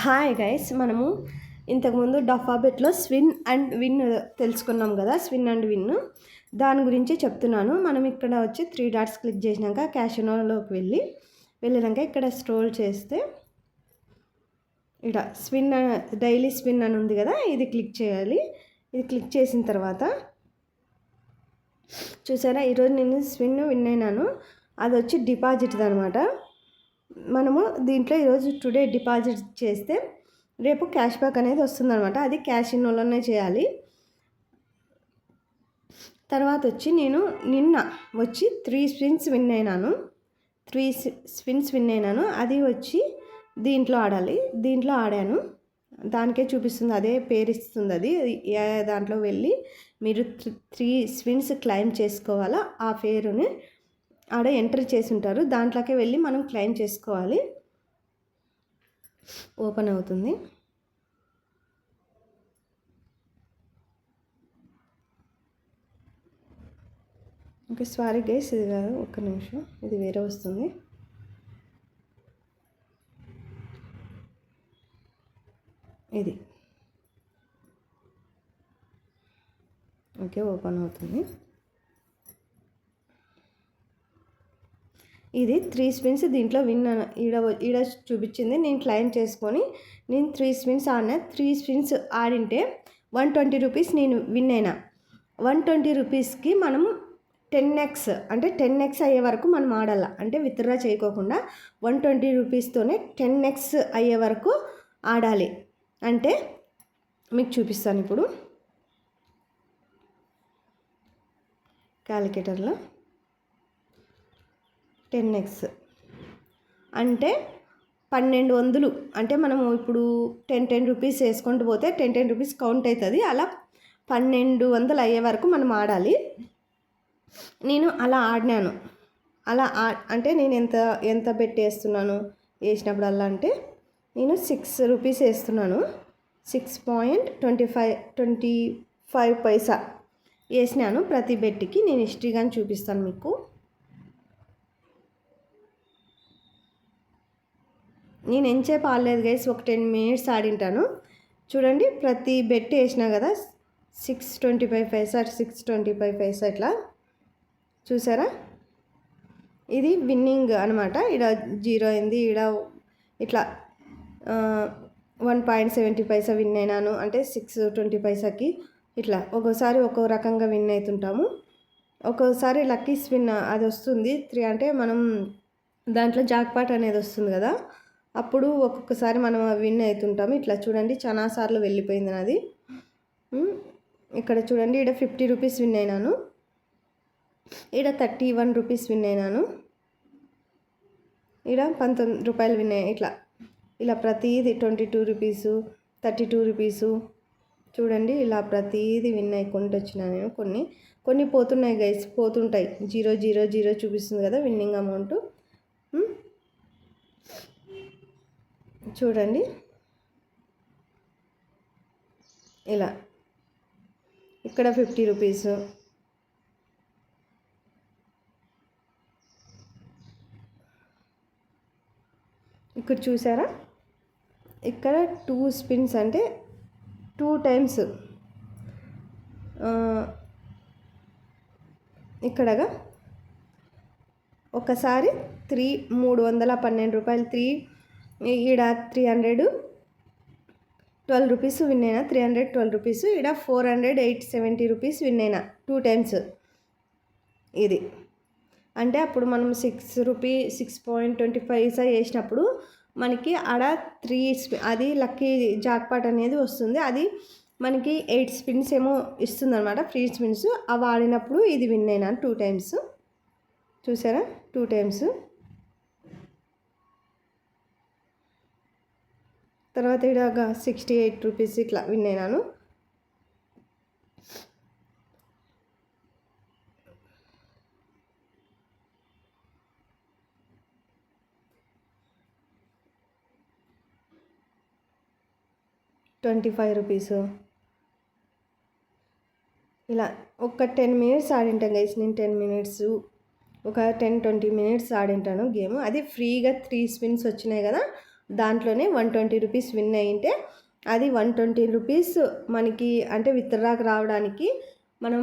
Hi guys మనము ఇంతకుముందు డఫాబెట్లో స్విన్ and win తెలుసుకున్నాం కదా స్విన్ అండ్ విన్ దాని గురించి చెప్తున్నాను. మనం ఇక్కడ వచ్చి త్రీ డాట్స్ క్లిక్ చేసినాక క్యాషనోలోకి వెళ్ళి వెళ్ళినాక ఇక్కడ స్ట్రోల్ చేస్తే ఇక్కడ స్విన్ డైలీ స్విన్ అని ఉంది కదా ఇది క్లిక్ చేయాలి. ఇది క్లిక్ చేసిన తర్వాత చూసారా? ఈరోజు నేను స్విన్ విన్ అయినాను. అది వచ్చి డిపాజిట్ అనమాట మనము దీంట్లో ఈరోజు టుడే డిపాజిట్ చేస్తే రేపు క్యాష్ బ్యాక్ అనేది వస్తుందనమాట అది క్యాష్ ఇన్లోనే చేయాలి. తర్వాత వచ్చి నేను నిన్న వచ్చి త్రీ స్పిన్స్ విన్ అయినాను. త్రీ స్పిన్స్ విన్ అయినాను. అది వచ్చి దీంట్లో ఆడాలి. దీంట్లో ఆడాను. దానికే చూపిస్తుంది. అదే పేరు ఇస్తుంది అది. ఏ దాంట్లో వెళ్ళి మీరు త్రీ స్విన్స్ క్లైమ్ చేసుకోవాలా? ఆ పేరుని ఆడ ఎంటర్ చేసి ఉంటారు దాంట్లోకి వెళ్ళి మనం క్లెయిమ్ చేసుకోవాలి. ఓపెన్ అవుతుంది. ఓకే సారీ గైస్ ఇది కాదు ఒక్క నిమిషం. ఇది వేరే వస్తుంది. ఇది. ఓకే ఓపెన్ అవుతుంది. ఇది త్రీ స్పిన్స్ దీంట్లో విన్ ఈడ ఈడ చూపించింది. నేను క్లైమ్ చేసుకొని నేను త్రీ స్పిన్స్ ఆడినా. త్రీ స్పిన్స్ ఆడింటే వన్ ట్వంటీ రూపీస్ నేను విన్ అయినా. వన్ ట్వంటీ రూపీస్కి మనం టెన్ ఎక్స్ అంటే టెన్ ఎక్స్ అయ్యే వరకు మనం ఆడాల. అంటే విత్డ్రా చేయకోకుండా వన్ ట్వంటీ రూపీస్తోనే టెన్ ఎక్స్ అయ్యే వరకు ఆడాలి. అంటే మీకు చూపిస్తాను ఇప్పుడు. క్యాలిక్యులేటర్లో. Ten x. అంటే పన్నెండు వందలు. అంటే మనము ఇప్పుడు టెన్ టెన్ రూపీస్ వేసుకుంటూ పోతే టెన్ టెన్ రూపీస్ కౌంట్ అవుతుంది. అలా పన్నెండు వందలు అయ్యే వరకు మనం ఆడాలి. నేను అలా ఆడినాను. అలా ఆ అంటే నేను ఎంత ఎంత పెట్టి వేస్తున్నాను వేసినప్పుడల్లా అంటే నేను సిక్స్ రూపీస్ వేస్తున్నాను. Six point twenty five twenty five paisa వేసినాను ప్రతి బెట్టికి నేను హిస్టరీ కానీ చూపిస్తాను మీకు. నేను ఎంచేపు ఆడలేదు గైస్ ఒక టెన్ మినిట్స్ ఆడింటాను. చూడండి ప్రతి బెట్ వేసినా కదా six twenty five paisa six twenty five paisa ఇట్లా. చూసారా? ఇది విన్నింగ్ అనమాట ఇక్కడ జీరో అయింది ఇక్కడ ఇట్లా one point seventy paisa win అయినాను. అంటే సిక్స్ ట్వంటీ పైసాకి ఇట్లా ఒక్కోసారి ఒక్కో రకంగా విన్ అవుతుంటాము ఒక్కోసారి లక్కీ స్పిన్ అది వస్తుంది. త్రీ అంటే మనం దాంట్లో జాక్పాట్ అనేది వస్తుంది కదా. అప్పుడు ఒక్కొక్కసారి మనం విన్ అవుతుంటాము. ఇట్లా చూడండి చాలా సార్లు వెళ్ళిపోయింది నాది. ఇక్కడ చూడండి ఇక్కడ ఫిఫ్టీ రూపీస్ విన్ అయినాను. ఇక్కడ థర్టీ వన్ రూపీస్ విన్ అయినాను. ఇక్కడ పంతొమ్మిది రూపాయలు విన్ అయ్యాయి. ఇట్లా ఇలా ప్రతీది twenty two rupees thirty two rupees. చూడండి ఇలా ప్రతీది విన్ అయ్యుకుంటూ వచ్చినా నేను కొన్ని. కొన్ని పోతున్నాయి గైస్ పోతుంటాయి. జీరో జీరో జీరో చూపిస్తుంది కదా విన్నింగ్ అమౌంట్. చూడండి. ఇలా. ఇక్కడ ఫిఫ్టీ రూపీస్. ఇక్కడ చూసారా? ఇక్కడ టూ స్పిన్స్ అంటే టూ టైమ్స్. ఇక్కడగా. ఒకసారి త్రీ మూడు వందల పన్నెండు రూపాయలు త్రీ ఈడ three hundred twelve rupees win అయినా త్రీ హండ్రెడ్ ట్వెల్వ్ రూపీస్ ఈడ four hundred eight seventy rupees win అయినా టూ టైమ్స్ ఇది. అంటే అప్పుడు మనం six rupee six point twenty five వేసినప్పుడు మనకి ఆడ త్రీ అది లక్కీ జాక్పాట్ అనేది వస్తుంది. అది మనకి ఎయిట్ స్పిన్స్ ఏమో ఇస్తుంది అనమాట ఫ్రీ స్పిన్స్ అవి ఆడినప్పుడు ఇది విన్ అయినా టూ టైమ్స్ చూసారా? టూ టైమ్స్ తర్వాత ఇలాగ సిక్స్టీ ఎయిట్ రూపీస్ ఇట్లా విన్ అయినాను ట్వంటీ ఫైవ్ రూపీస్ ఇలా ఒక టెన్ మినిట్స్ ఆడింటాను గైస్ నేను టెన్ మినిట్స్ ఒక టెన్ ట్వంటీ మినిట్స్ ఆడింటాను గేమ్. అది ఫ్రీగా త్రీ స్పిన్స్ వచ్చినాయి కదా దాంట్లోనే వన్ ట్వంటీ రూపీస్ విన్ అయింటే అది వన్ ట్వంటీ రూపీస్ మనకి అంటే విత్డ్రాకి రావడానికి మనం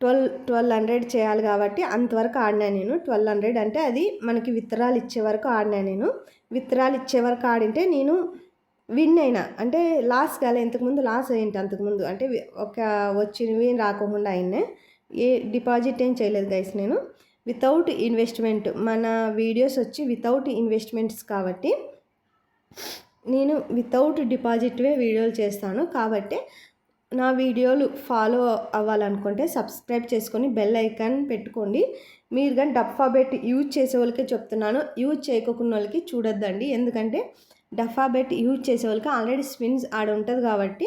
ట్వెల్వ్ ట్వెల్వ్ హండ్రెడ్ చేయాలి కాబట్టి అంతవరకు ఆడినా నేను. ట్వెల్వ్ హండ్రెడ్ అంటే అది మనకి విత్తరాలు ఇచ్చే వరకు ఆడినా నేను. విత్తరాలు ఇచ్చే వరకు ఆడింటే నేను విన్ అయినా. అంటే లాస్ కాలే ఇంతకుముందు లాస్ అయ్యింటే అంతకుముందు. అంటే ఒక వచ్చినవి రాకుండా అయినా. ఏ డిపాజిట్ ఏం చేయలేదు గైస్ నేను. Without investment. మన వీడియోస్ వచ్చి వితౌట్ ఇన్వెస్ట్మెంట్స్ కాబట్టి నేను వితౌట్ డిపాజిట్వే వీడియోలు చేస్తాను. కాబట్టి నా వీడియోలు ఫాలో అవ్వాలనుకుంటే సబ్స్క్రైబ్ చేసుకొని బెల్ ఐకాన్ పెట్టుకోండి. మీరు కానీ డఫాబెట్ యూజ్ చేసే వాళ్ళకే చెప్తున్నాను. యూజ్ చేయకున్న వాళ్ళకి చూడొద్దండి. ఎందుకంటే డఫాబెట్ యూజ్ చేసే వాళ్ళకి ఆల్రెడీ స్విన్స్ ఆడ ఉంటుంది కాబట్టి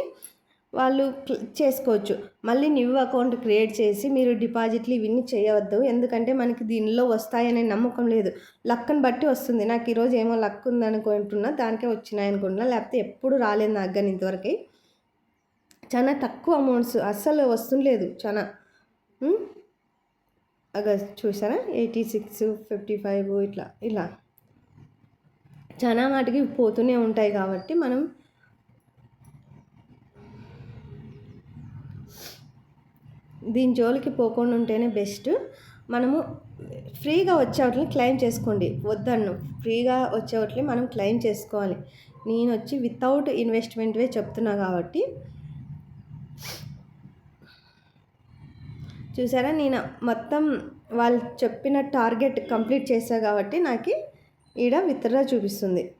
వాళ్ళు చేసుకోవచ్చు. మళ్ళీ న్యూ అకౌంట్ క్రియేట్ చేసి మీరు డిపాజిట్లు ఇవన్నీ చేయవద్దు. ఎందుకంటే మనకి దీనిలో వస్తాయనే నమ్మకం లేదు. లక్కను బట్టి వస్తుంది. నాకు ఈరోజు ఏమో లక్ ఉందనుకుంటున్నా దానికే వచ్చినాయి అనుకుంటున్నా లేకపోతే ఎప్పుడు రాలేదు నాకు కానీ ఇంతవరకు. చాలా తక్కువ అమౌంట్స్ అస్సలు వస్తుండలేదు. చాలా అగా చూసారా? ఎయిటీ సిక్స్ ఫిఫ్టీ ఫైవ్ ఇట్లా. ఇలా. చాలా వాటికి పోతూనే ఉంటాయి కాబట్టి మనం దీని జోలికి పోకుండా ఉంటేనే బెస్ట్. మనము ఫ్రీగా వచ్చేవాటిని క్లెయిమ్ చేసుకోండి. వద్దన్ను. ఫ్రీగా వచ్చేవాటిని మనం క్లెయిమ్ చేసుకోవాలి. నేను వచ్చి వితౌట్ ఇన్వెస్ట్మెంట్వే చెప్తున్నా కాబట్టి. చూసారా? నేను మొత్తం వాళ్ళు చెప్పిన టార్గెట్ కంప్లీట్ చేశా కాబట్టి నాకు ఈడ విత్డ్రా చూపిస్తుంది.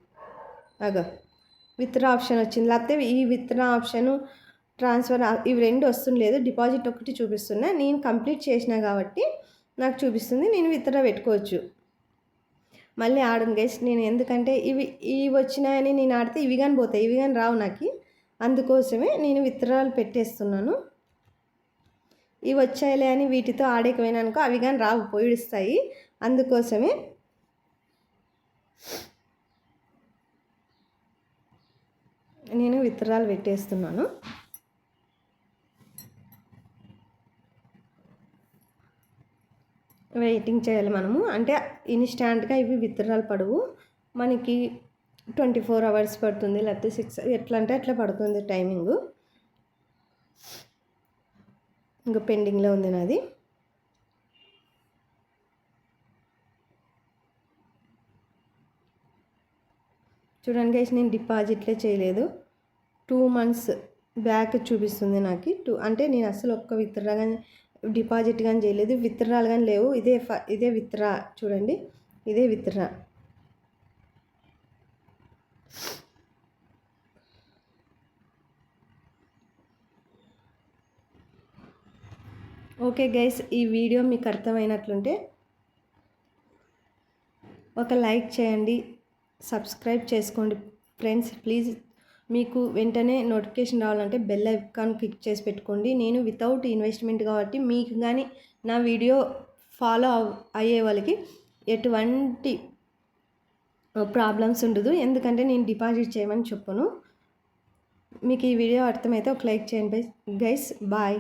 అగో. విత్డ్రా ఆప్షన్ వచ్చింది. లేకపోతే ఈ విత్డ్రా ఆప్షను ట్రాన్స్ఫర్ ఇవి రెండు వస్తుండలేదు డిపాజిట్ ఒకటి చూపిస్తున్నా. నేను కంప్లీట్ చేసిన కాబట్టి నాకు చూపిస్తుంది నేను విత్డ్రా పెట్టుకోవచ్చు. మళ్ళీ ఆడను గైస్ నేను ఎందుకంటే ఇవి ఇవి వచ్చినాయని నేను ఆడితే ఇవి కానీ పోతాయి ఇవి కానీ రావు నాకు. అందుకోసమే నేను విత్తనాలు పెట్టేస్తున్నాను. ఇవి వచ్చాయిలే అని వీటితో ఆడేకపోయినానుకో అవి కానీ రావు పోయిస్తాయి అందుకోసమే నేను విత్తనాలు పెట్టేస్తున్నాను. వెయిటింగ్ చేయాలి మనము. అంటే ఇన్స్టాంట్గా ఇవి విత్తనాలు పడవు. మనకి ట్వంటీ ఫోర్ అవర్స్ పడుతుంది. లేకపోతే సిక్స్ ఎట్లా అంటే అట్లా పడుతుంది టైమింగ్. ఇంకా పెండింగ్లో ఉంది నాది. చూడండి గైస్ నేను డిపాజిట్లే చేయలేదు. టూ మంత్స్ బ్యాక్ చూపిస్తుంది నాకు. టూ అంటే నేను అసలు ఒక్క విత్డ్రా డిపాజిట్ కానీ చేయలేదు విత్డ్రాలు కానీ లేవు. ఇదే ఇదే విత్డ్రా చూడండి. ఇదే విత్డ్రా. ఓకే గైస్ ఈ వీడియో మీకు అర్థమైనట్లుంటే ఒక లైక్ చేయండి. సబ్స్క్రైబ్ చేసుకోండి. ఫ్రెండ్స్ ప్లీజ్ మీకు వెంటనే నోటిఫికేషన్ రావాలంటే బెల్ ఐకాన్ క్లిక్ చేసి పెట్టుకోండి. నేను వితౌట్ ఇన్వెస్ట్మెంట్ కాబట్టి మీకు కానీ నా వీడియో ఫాలో అయ్యే వాళ్ళకి ఎటువంటి ప్రాబ్లమ్స్ ఉండదు. ఎందుకంటే నేను డిపాజిట్ చేయమని చెప్పను. మీకు ఈ వీడియో అర్థమైతే ఒక లైక్ చేయండి గైస్. బాయ్.